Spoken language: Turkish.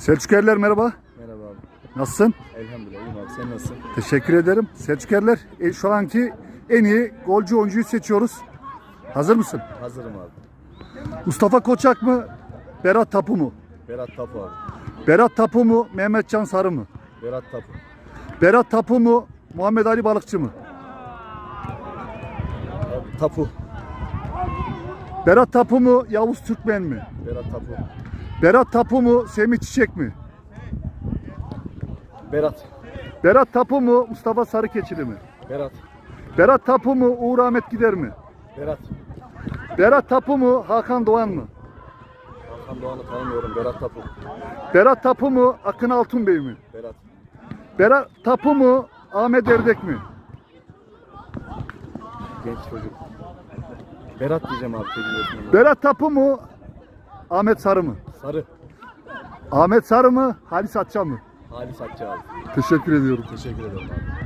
Selçukerler merhaba. Merhaba abi. Nasılsın? Elhamdülillah iyiyim abi. Sen nasılsın? Teşekkür ederim. Selçukerler e, şu anki en iyi golcü oyuncuyu seçiyoruz. Hazır mısın? Hazırım abi. Mustafa Koçak mı? Berat Tapu mu? Berat Tapu abi. Berat Tapu mu? Mehmetcan Sarı mı? Berat Tapu. Berat Tapu mu? Muhammed Ali Balıkçı mı? Abi, Tapu. Berat Tapu mu? Yavuz Türkmen mi? Berat Tapu. Berat Tapu mu? Semih Çiçek mi? Berat. Berat Tapu mu? Mustafa Sarıkeçili mi? Berat. Berat Tapu mu? Uğur Ahmet Gider mi? Berat. Berat Tapu mu? Hakan Doğan mı? Hakan Doğan'ı tanımıyorum. Berat Tapu. Berat Tapu mu? Akın Altunbey mi? Berat. Berat Tapu mu? Ahmet Erdek mi? Genç çocuk. Berat diyeceğim abi. Berat Tapu mu? Ahmet Sarı mı? Sarı. Ahmet Sarı mı? Halis Atça mı? Halis abi. Teşekkür ediyorum. Teşekkür ederim abi.